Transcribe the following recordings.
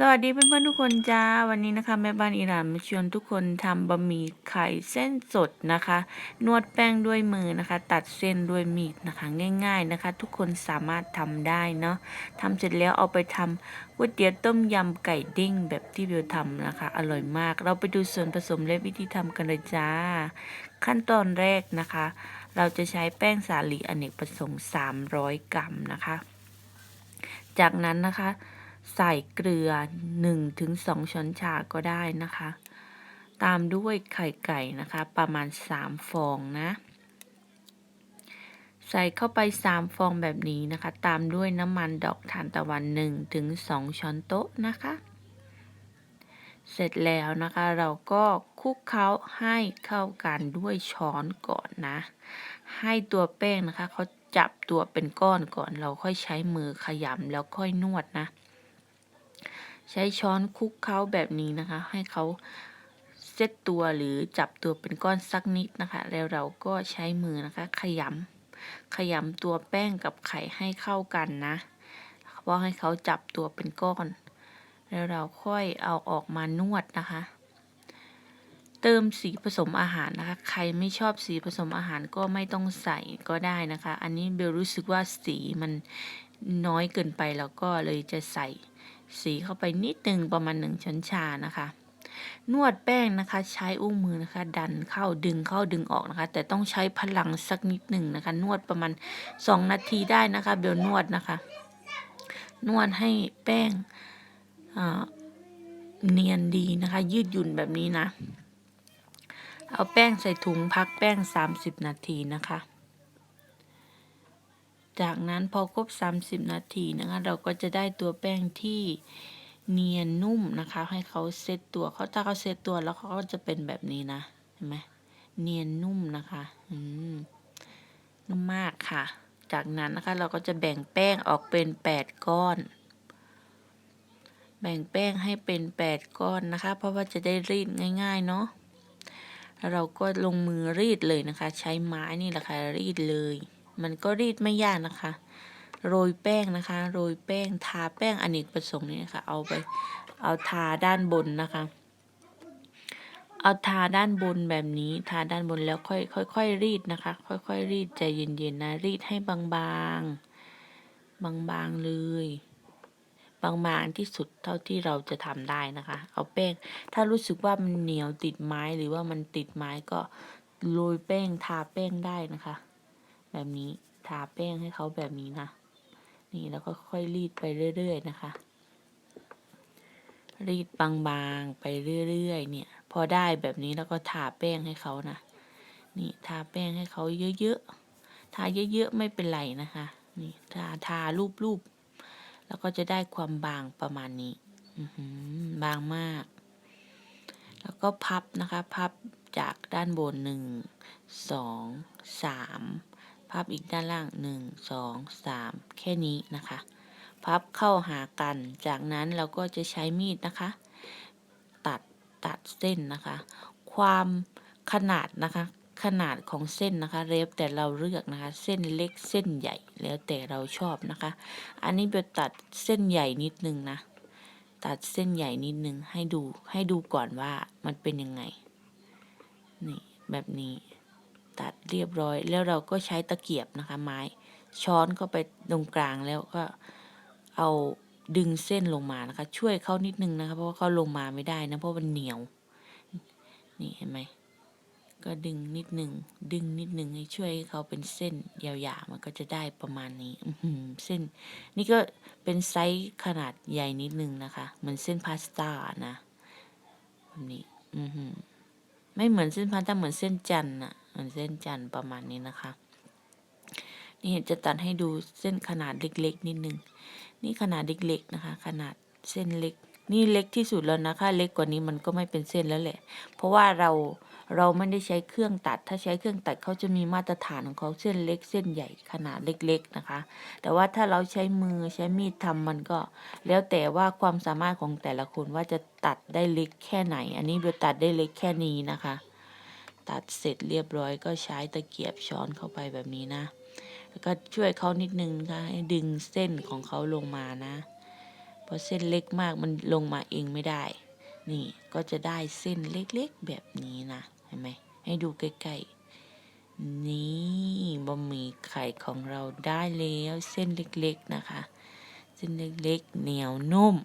สวัสดีเพื่อนๆทุกคนจ้า วันนี้นะคะ แม่บ้านอิหร่านมาชวนทุกคนทำบะหมี่ไข่เส้นสดนะคะ นวดแป้งด้วยมือนะคะ ตัดเส้นด้วยมีดนะคะ ง่าย ๆนะคะ ทุกคนสามารถทำได้เนาะทำเสร็จแล้วเอาไปทำก๋วยเตี๋ยวต้มยำไก่ดิ้งแบบที่เบลทำนะคะ อร่อยมาก เราไปดูส่วนผสมและวิธีทำกันเลยจ้า ขั้นตอนแรกนะคะ เราจะใช้แป้งสาลีอเนกประสงค์ 300 กรัมนะคะ จากนั้นนะคะ ใส่เกลือ 1-2 ช้อนชาก็ได้นะคะ ตามด้วยไข่ไก่นะคะ ประมาณ 3 ฟองนะ ใส่เข้าไป 3 ฟองแบบนี้นะคะ ตามด้วยน้ำมันดอกทานตะวัน 1-2 ช้อนโต๊ะนะคะ เสร็จแล้วนะคะเราก็คลุกเคล้าให้เข้ากันด้วยช้อนก่อนนะ ให้ตัวแป้งนะคะเขาจับตัวเป็นก้อนก่อนเราค่อยใช้มือขยำแล้วค่อยนวดนะ ใช้ช้อนคลุกเคล้าแบบนี้นะคะ ให้เขาเซตตัวหรือจับตัวเป็นก้อนสักนิดนะคะ แล้วเราก็ใช้มือนะคะ ขยำขยำตัวแป้งกับไข่ให้เข้ากันนะเพราะให้เขาจับตัวเป็นก้อน แล้วเราค่อยเอาออกมานวดนะคะ เติมสีผสมอาหารนะคะ ใครไม่ชอบสีผสมอาหารก็ไม่ต้องใส่ก็ได้นะคะ อันนี้เบลรู้สึกว่าสีมันน้อยเกินไปแล้วก็เลยจะใส่ สีเข้าไปนิดนึงประมาณหนึ่งช้อนชานะคะ นวดแป้งนะคะ ใช้อุ้งมือนะคะ ดันเข้าดึงเข้าดึงออกนะคะ แต่ต้องใช้พลังสักนิดหนึ่งนะคะ นวดประมาณสองนาทีได้นะคะ เบลนวดนะคะ นวดให้แป้งเนียนดีนะคะ ยืดหยุ่นแบบนี้นะ เอาแป้งใส่ถุงพักแป้ง 30 นาทีนะคะ จากนั้นพอครบ 30 นาทีนะคะเราก็จะได้ตัวแป้งที่เนียนนุ่มนะคะ ให้เขาเซตตัวเขาถ้าเขาเซตตัวแล้วเขาก็จะเป็นแบบนี้นะเห็นไหมเนียนนุ่มนะคะอืมนุ่มมากค่ะ จากนั้นนะคะเราก็จะแบ่งแป้งออกเป็น 8 ก้อน แบ่งแป้งให้เป็น 8 ก้อนนะคะ เพราะว่าจะได้รีดง่าย ๆ เนาะเราก็ลงมือรีดเลยนะคะ ใช้ไม้นี่แหละค่ะรีดเลย มันก็รีดไม่ยากนะคะ โรยแป้งนะคะ โรยแป้งทาแป้งอเนกประสงค์นี่นะคะเอาไปเอาทาด้านบนนะคะ เอาทาด้านบนแบบนี้ทาด้านบนแล้วค่อยค่อยค่อยรีดนะคะ ค่อยค่อยรีดใจเย็นๆนะรีดให้บางๆบางๆเลยบางๆที่สุดเท่าที่เราจะทำได้นะคะ เอาแป้ง ถ้ารู้สึกว่ามันเหนียวติดไม้หรือว่ามันติดไม้ก็โรยแป้งทาแป้งได้นะคะ แบบนี้ทาแป้งให้เขาแบบนี้นะ นี่แล้วก็ค่อยรีดไปเรื่อยๆนะคะ รีดบางๆไปเรื่อยๆเนี่ย พอได้แบบนี้แล้วก็ทาแป้งให้เขานะนี่ทาแป้งให้เขาเยอะๆทาเยอะๆไม่เป็นไรนะคะ นี่ทาทารูปๆแล้วก็จะได้ความบางประมาณนี้บางมาก แล้วก็พับนะคะ พับจากด้านบนหนึ่งสองสาม พับอีกด้านล่างหนึ่งสองสามแค่นี้นะคะ พับเข้าหากัน จากนั้นเราก็จะใช้มีดนะคะ ตัดตัดเส้นนะคะ ความขนาดนะคะ ขนาดของเส้นนะคะ เรฟแต่เราเลือกนะคะ เส้นเล็กเส้นใหญ่แล้วแต่เราชอบนะคะ อันนี้เบลตัดเส้นใหญ่นิดนึงนะตัดเส้นใหญ่นิดนึงให้ดูให้ดูก่อนว่ามันเป็นยังไง นี่แบบนี้ ตัดเรียบร้อย แล้วเราก็ใช้ตะเกียบนะคะไม้ช้อนเข้าไปตรงกลางแล้วก็เอาดึงเส้นลงมานะคะ ช่วยเขานิดนึงนะคะ เพราะว่าเขาลงมาไม่ได้นะเพราะมันเหนียว นี่เห็นไหมก็ดึงนิดนึงดึงนิดนึงให้ช่วยให้เขาเป็นเส้นยาวๆมันก็จะได้ประมาณนี้เส้น นี่ก็เป็นไซส์ขนาดใหญ่นิดนึงนะคะเหมือนเส้นพาสต้านะแบบนี้ อืไม่เหมือนเส้นพาสต้าเหมือนเส้นจันทร์อะ มือนเส้นจันทร์ประมาณนี้นะคะ นี่จะตัดให้ดูเส้นขนาดเล็กๆนิดนึง นี่ขนาดเล็กๆนะคะ ขนาดเส้นเล็ก นี่เล็กที่สุดแล้วนะคะเล็กกว่านี้มันก็ไม่เป็นเส้นแล้วแหละ เพราะว่าเราเราไม่ได้ใช้เครื่องตัด ถ้าใช้เครื่องตัดเขาจะมีมาตรฐานของเขาเส้นเล็กเส้นใหญ่ขนาดเล็กๆนะคะ แต่ว่าถ้าเราใช้มือใช้มีดทำมันก็ แล้วแต่ว่าความสามารถของแต่ละคนว่าจะตัดได้เล็กแค่ไหน อันนี้เบลตัดได้เล็กแค่นี้นะคะ ตัดเสร็จเรียบร้อยก็ใช้ตะเกียบช้อนเข้าไปแบบนี้นะ แล้วก็ช่วยเขานิดนึงค่ะให้ดึงเส้นของเขาลงมานะแพอเส้นเล็กมากมันลงมาเองไม่ได้ นี่ก็จะได้เส้นเล็กๆแบบนี้นะเห็นไหมให้ดูใกล้ๆ นี่บะหมี่ไข่ของเราได้แล้วเส้นเล็กๆนะคะ เส้นเล็กๆเหนียวนุ่ม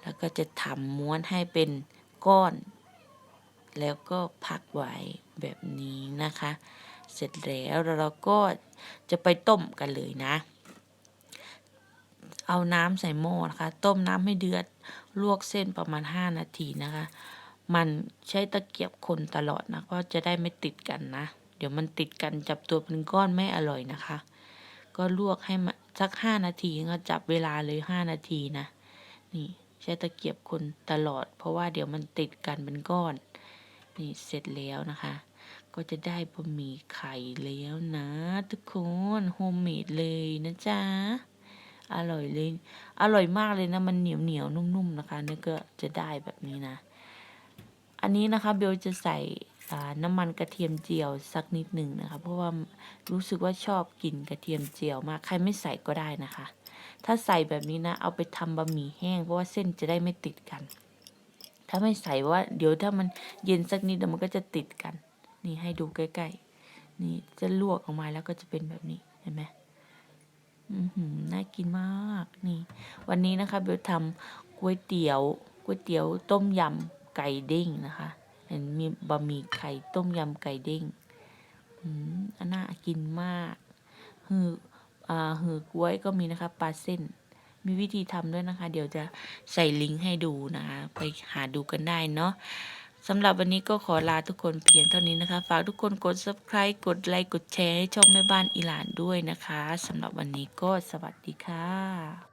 แล้วก็จะทำม้วนให้เป็นก้อน แล้วก็พักไว้แบบนี้นะคะ เสร็จแล้วเราก็จะไปต้มกันเลยนะ เอาน้ำใส่หม้อนะคะ ต้มน้ำให้เดือดลวกเส้นประมาณ 5 นาทีนะคะ มันใช้ตะเกียบคนตลอดนะก็จะได้ไม่ติดกันนะ เดี๋ยวมันติดกันจับตัวเป็นก้อนไม่อร่อยนะคะ ก็ลวกให้มันสัก 5 นาทีก็จับเวลาเลย 5 นาทีนะ นี่ใช้ตะเกียบคนตลอด เพราะว่าเดี๋ยวมันติดกันเป็นก้อน นี่เสร็จแล้วนะคะ ก็จะได้บะหมี่ไข่แล้วนะ ทุกคนโฮมเมดเลยนะจ๊ะอร่อยเลย อร่อยมากเลยนะ มันเหนียวเหนียวนุ่มๆนะคะนี่ก็จะได้แบบนี้นะ อันนี้นะคะเบลจะใส่น้ำมันกระเทียมเจียวสักนิดหนึ่งนะคะ เพราะว่ารู้สึกว่าชอบกลิ่นกระเทียมเจียวมาก ใครไม่ใส่ก็ได้นะคะ ถ้าใส่แบบนี้นะ เอาไปทำบะหมี่แห้ง เพราะว่าเส้นจะได้ไม่ติดกัน ถ้าไม่ใส่ว่า เดี๋ยวถ้ามันเย็นสักนิดเดี๋ยวมันก็จะติดกัน นี่ให้ดูใกล้ๆ นี่จะลวกออกมาแล้วก็จะเป็นแบบนี้เห็นไหมอือหือน่ากินมากนี่ วันนี้นะคะเบลทำก๋วยเตี๋ยวก๋วยเตี๋ยวต้มยำไก่เด้งนะคะเห็นมีบะหมี่ไข่ต้มยำไก่เด้งอืมอันน่ากินมากหืออ่าหือกล้วยก็มีนะคะปลาเส้น มีวิธีทำด้วยนะคะ เดี๋ยวจะใส่ลิงก์ให้ดูนะคะ ไปหาดูกันได้เนาะสำหรับวันนี้ก็ขอลาทุกคนเพียงเท่านี้นะคะ ฝากทุกคนกด subscribe กดไลค์กดแชร์ให้ช่องแม่บ้านอีหลานด้วยนะคะสำหรับวันนี้ก็สวัสดีค่ะ